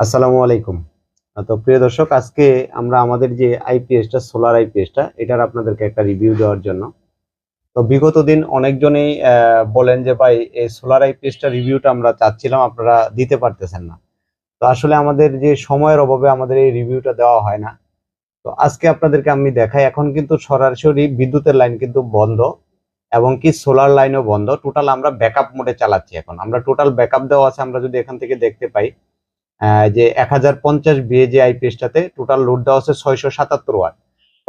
আসসালামু আলাইকুম। তো প্রিয় দর্শক, আজকে আমরা আমাদের যে আইপিএসটা, সোলার আইপিএসটা, এটার আপনাদেরকে একটা রিভিউ দেওয়ার জন্য। তো বিগত দিন অনেকজনেই বলেন যে, ভাই, এই সোলার আইপিএসটা রিভিউটা আমরা চাচ্ছিলাম, আপনারা দিতে পারতেছেন না। তো আসলে আমাদের যে সময়ের অভাবে আমাদের এই রিভিউটা দেওয়া হয় না। তো আজকে আপনাদেরকে আমি দেখাই, এখন কিন্তু সরাসরি বিদ্যুতের লাইন কিন্তু বন্ধ এবং কি সোলার লাইনও বন্ধ। টোটাল আমরা ব্যাকআপ মোডে চালাচ্ছি এখন। আমরা টোটাল ব্যাকআপ দেওয়া আছে, আমরা যদি এখান থেকে দেখতে পাই যে এক হাজার পঞ্চাশ বিএ যে আইপিএসটাতে টোটাল লোড দেওয়া আছে ছয়শো সাতাত্তর ওয়াট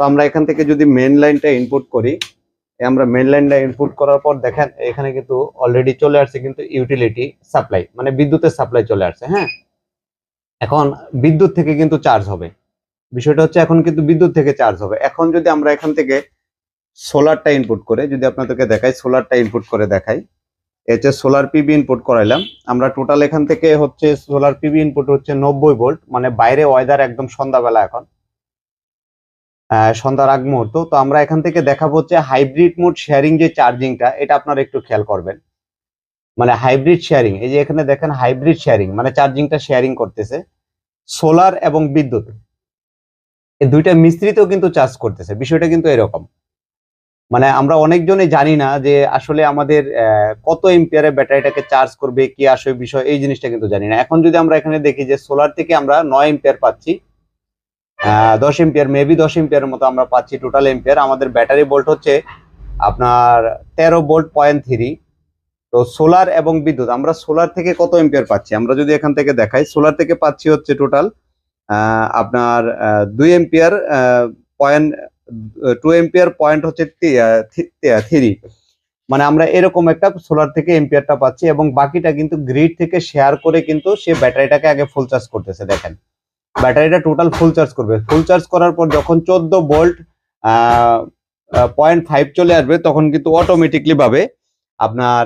তো আমরা এখান থেকে যদি মেন লাইনটা ইনপুট করি আমরা মেন লাইনটা ইনপুট করার পর দেখেন, এখানে কিন্তু অলরেডি চলে আসছে কিন্তু ইউটিলিটি সাপ্লাই মানে বিদ্যুতের সাপ্লাই চলে আসছে হ্যাঁ? এখন বিদ্যুৎ থেকে কিন্তু চার্জ হবে। বিষয়টা হচ্ছে এখন কিন্তু বিদ্যুৎ থেকে চার্জ হবে। এখন যদি আমরা এখান থেকে সোলারটা ইনপুট করে, যদি আপনাদেরকে দেখাই সোলারটা ইনপুট করে দেখাই হচ্ছে সোলার পিবি ইনপুট করাইলাম। আমরা টোটাল এখান থেকে হচ্ছে সোলার পিবি ইনপুট হচ্ছে নব্বই ভোল্ট মানে বাইরে ওয়েদার একদম সন্ধ্যাবেলা এখন। সন্ধ্যার আগ মুহূর্ত। তো আমরা এখান থেকে দেখাবো হচ্ছে হাইব্রিড মোড শেয়ারিং যে চার্জিংটা এটা আপনারা একটু খেয়াল করবেন। মানে হাইব্রিড শেয়ারিং এই যে এখানে দেখেন হাইব্রিড শেয়ারিং মানে চার্জিংটা শেয়ারিং করতেছে। সোলার এবং বিদ্যুৎ। এই দুইটা মিশ্রিত কিন্তু চার্জ করতেছে। বিষয়টা কিন্তু এরকম। মানে আমরা অনেকজনই জানি না যে আসলে আমাদের কত এম্পিয়ারে ব্যাটারিটাকে চার্জ করবে, কি আসবে বিষয়, এই জিনিসটা কিন্তু জানি না। এখন যদি আমরা এখানে দেখি যে সোলার থেকে আমরা নয় এম্পিয়ার পাচ্ছি দশ এম্পিয়ার মেবি দশ এম্পিয়ারের মতো আমরা পাচ্ছি টোটাল এম্পিয়ার আমাদের ব্যাটারি বোল্ট হচ্ছে আপনার তেরো বোল্ট পয়েন্ট থ্রি তো সোলার এবং বিদ্যুৎ, আমরা সোলার থেকে কত এম্পিয়ার পাচ্ছি? আমরা যদি এখান থেকে দেখাই সোলার থেকে পাচ্ছি হচ্ছে টোটাল আপনার দুই ampere point two ampere point হচ্ছে থ্রি। মানে আমরা এরকম একটা সোলার থেকে এম্পিয়ারটা পাচ্ছি এবং বাকিটা কিন্তু গ্রিড থেকে শেয়ার করে কিন্তু সে ব্যাটারিটাকে আগে ফুল চার্জ করতেছে, দেখেন। ব্যাটারিটা টোটাল ফুল চার্জ করবে। ফুল চার্জ করার পর যখন চোদ্দ ভোল্ট পয়েন্ট ফাইভ চলে আসবে, তখন কিন্তু অটোমেটিকলি ভাবে আপনার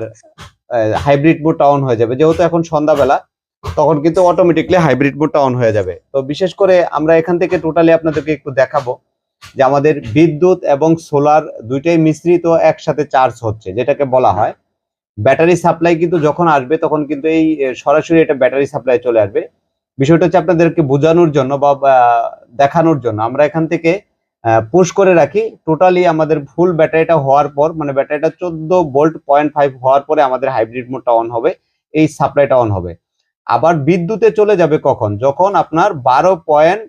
হাইব্রিড মোডটা অন হয়ে যাবে। যেহেতু এখন সন্ধ্যাবেলা, তখন কিন্তু অটোমেটিকলি হাইব্রিড মোডটা অন হয়ে যাবে। তো বিশেষ করে আমরা এখান থেকে টোটালি আপনাদেরকে একটু দেখাবো। যে আমাদের বিদ্যুৎ এবং সোলার দুইটাই মিশ্রিত একসাথে চার্জ হচ্ছে, যেটাকে বলা হয়। ব্যাটারি সাপ্লাই কিন্তু যখন আসবে, তখন কিন্তু এই সরাসরি এটা ব্যাটারি সাপ্লাই চলে আসবে। বিষয়টা হচ্ছে আপনাদেরকে বোঝানোর জন্য বা দেখানোর জন্য। আমরা এখান থেকে পুশ করে রাখি। টোটালি আমাদের ফুল ব্যাটারিটা হওয়ার পর মানে ব্যাটারিটা চোদ্দ ভোল্ট পয়েন্ট ফাইভ হওয়ার পরে আমাদের হাইব্রিড মোডটা অন হবে, এই সাপ্লাইটা অন হবে। আবার বিদ্যুতে চলে যাবে কখন? যখন আপনার বারো পয়েন্ট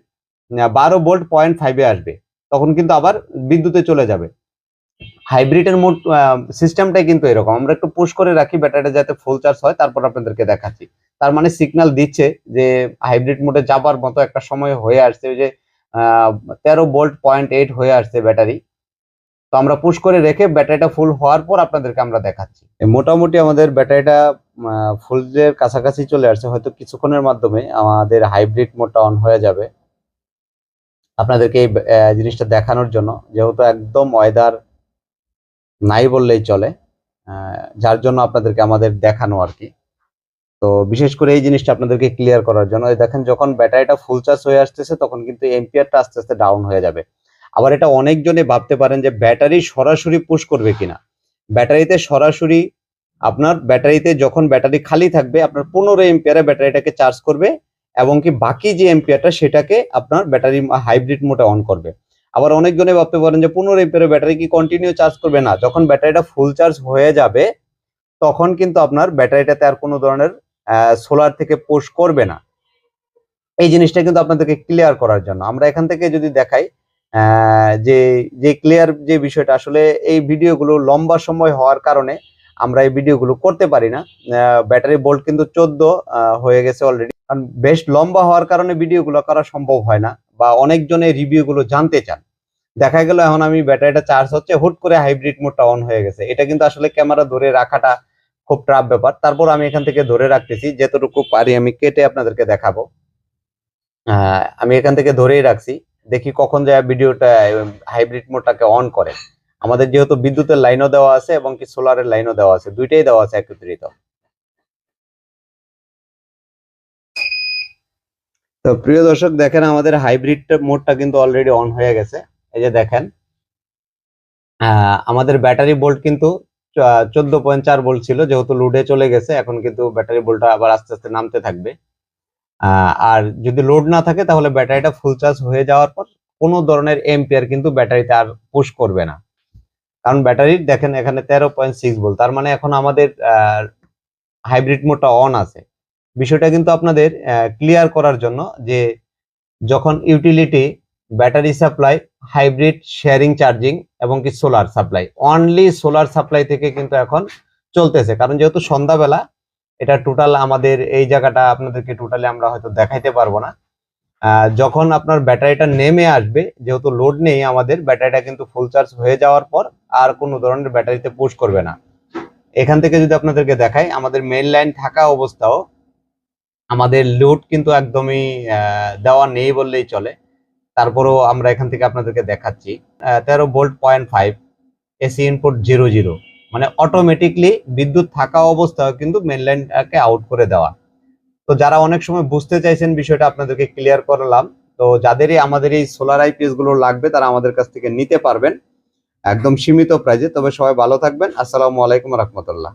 বারো ভোল্ট পয়েন্ট ফাইভে আসবে। তখন কিন্তু আবার বিদ্যুতে চলে যাবে। হাইব্রিডের মোড সিস্টেমটাই কিন্তু এরকম। আমরা একটু পুশ করে রাখি ব্যাটারিটা যাতে ফুল চার্জ হয়, তারপর আপনাদেরকে দেখাচ্ছি। তার মানে সিগন্যাল দিচ্ছে যে হাইব্রিড মোডে যাবার মতো একটা সময় হয়ে আসছে যে তেরো বোল্ট পয়েন্ট এইট হয়ে আসছে ব্যাটারি। তো আমরা পুশ করে রেখে ব্যাটারিটা ফুল হওয়ার পর আপনাদেরকে আমরা দেখাচ্ছি। মোটামুটি আমাদের ব্যাটারিটা ফুলের কাছাকাছি চলে আসছে, হয়তো কিছুক্ষণের মাধ্যমে আমাদের হাইব্রিড মোডটা অন হয়ে যাবে। আপনাদেরকে এই জিনিসটা দেখানোর জন্য। যেহেতু একদম ওয়েদার নাই বললেই চলে যার জন্য আপনাদেরকে আমাদের দেখানো আর কি। তো বিশেষ করে এই জিনিসটা আপনাদেরকে ক্লিয়ার করার জন্য। দেখেন, যখন ব্যাটারিটা ফুল চার্জ হয়ে আসতেছে, তখন কিন্তু এম্পিয়ারটা আস্তে আস্তে ডাউন হয়ে যাবে। আবার এটা অনেকজনে ভাবতে পারেন যে, ব্যাটারি সরাসরি পুশ করবে কিনা। ব্যাটারিতে সরাসরি আপনার ব্যাটারিতে যখন ব্যাটারি খালি থাকবে, আপনার পনেরো এম্পিয়ারে ব্যাটারিটাকে চার্জ করবে এবং কি বাকি যে এম্পিয়ারটা সেটাকে আপনার ব্যাটারি হাইব্রিড মোডে অন করবে। আবার অনেকজনে ভাবতে পারেন যে পনেরো এম্পিয়ারের ব্যাটারি কি কন্টিনিউ চার্জ করবে? না, যখন ব্যাটারিটা ফুল চার্জ হয়ে যাবে, তখন কিন্তু আপনার ব্যাটারিটাতে আর কোনো ধরনের সোলার থেকে পুশ করবে না। এই জিনিসটা কিন্তু আপনাদেরকে ক্লিয়ার করার জন্য। আমরা এখান থেকে যদি দেখাই যে যে ক্লিয়ার যে বিষয়টা, আসলে এই ভিডিওগুলো লম্বা সময় হওয়ার কারণে আমরা এই ভিডিওগুলো করতে পারি না। ব্যাটারি বোল্ট কিন্তু চোদ্দ হয়ে গেছে অলরেডি কারণ বেশ লম্বা হওয়ার কারণে ভিডিওগুলো করা সম্ভব হয় না বা অনেকজনে রিভিউগুলো জানতে চান। দেখা গেল এখন আমি ব্যাটারিটা চার্জ হচ্ছে, হুট করে হাইব্রিড মোডটা অন হয়ে গেছে। এটা কিন্তু আসলে ক্যামেরা ধরে রাখাটা খুব ট্রাপ ব্যাপার। তারপর আমি এখান থেকে ধরে রাখতেছি, যতটুকু পারি আমি কেটে আপনাদেরকে দেখাবো। আমি এখান থেকে ধরেই রাখছি। দেখি কখন যায় ভিডিওটা হাইব্রিড মোডটাকে অন করে। আমাদের যেহেতু বিদ্যুতের লাইনও দেওয়া আছে এবং কি সোলারের লাইনও দেওয়া আছে, দুইটাই দেওয়া আছে একত্রিত। তো প্রিয় দর্শক, দেখেন আমাদের হাইব্রিড মোডটা কিন্তু অলরেডি অন হয়ে গেছে। এই যে দেখেন আমাদের ব্যাটারি বোল্ট কিন্তু চোদ্দ পয়েন্ট চার বোল্ট ছিল, যেহেতু লোডে চলে গেছে, এখন কিন্তু ব্যাটারি ভোল্টটা আবার আস্তে আস্তে নামতে থাকবে। আর যদি লোড না থাকে, তাহলে ব্যাটারিটা ফুল চার্জ হয়ে যাওয়ার পর কোনো ধরনের এম্পিয়ার কিন্তু ব্যাটারিতে আর পুশ করবে না। কারণ ব্যাটারির দেখেন এখানে তেরো পয়েন্ট সিক্স ভোল্ট তার মানে এখন আমাদের হাইব্রিড মোডটা অন আছে। বিষয়টা কিন্তু আপনাদের ক্লিয়ার করার জন্য যে যখন utility battery supply hybrid sharing charging এবং কি solar supply only solar supply থেকে কিন্তু এখন চলতেছে। কারণ যেহেতু সন্ধ্যাবেলা, এটা টোটাল আমাদের এই জায়গাটা আপনাদেরকে টোটালি আমরা হয়তো দেখাইতে পারব না। যখন আপনার ব্যাটারিটা নেমে আসবে, যেহেতু লোড নেই আমাদের, ব্যাটারিটা কিন্তু ফুল চার্জ হয়ে যাওয়ার পর আর কোনো ধরনের ব্যাটারিতে পুশ করবে না। এখান থেকে যদি আপনাদেরকে দেখাই, আমাদের মেইন লাইন থাকা অবস্থাও আমাদের লোড কিন্তু একদমই দেওয়া নেই বললেই চলে। তারপরেও আমরা এখান থেকে আপনাদেরকে দেখাচ্ছি। তেরো volt point five AC input zero zero মানে অটোমেটিকলি বিদ্যুৎ থাকা অবস্থায় কিন্তু মেন লাইনটাকে আউট করে দেওয়া। তো যারা অনেক সময় বুঝতে চাইছেন বিষয়টা, আপনাদেরকে ক্লিয়ার করলাম। তো যাদেরই আমাদের এই সোলার আইপিএসগুলো লাগবে, তারা আমাদের কাছ থেকে নিতে পারবেন। একদম সীমিত প্রাইজে তবে সবাই ভালো থাকবেন। আসসালামু আলাইকুম রহমতুল্লাহ।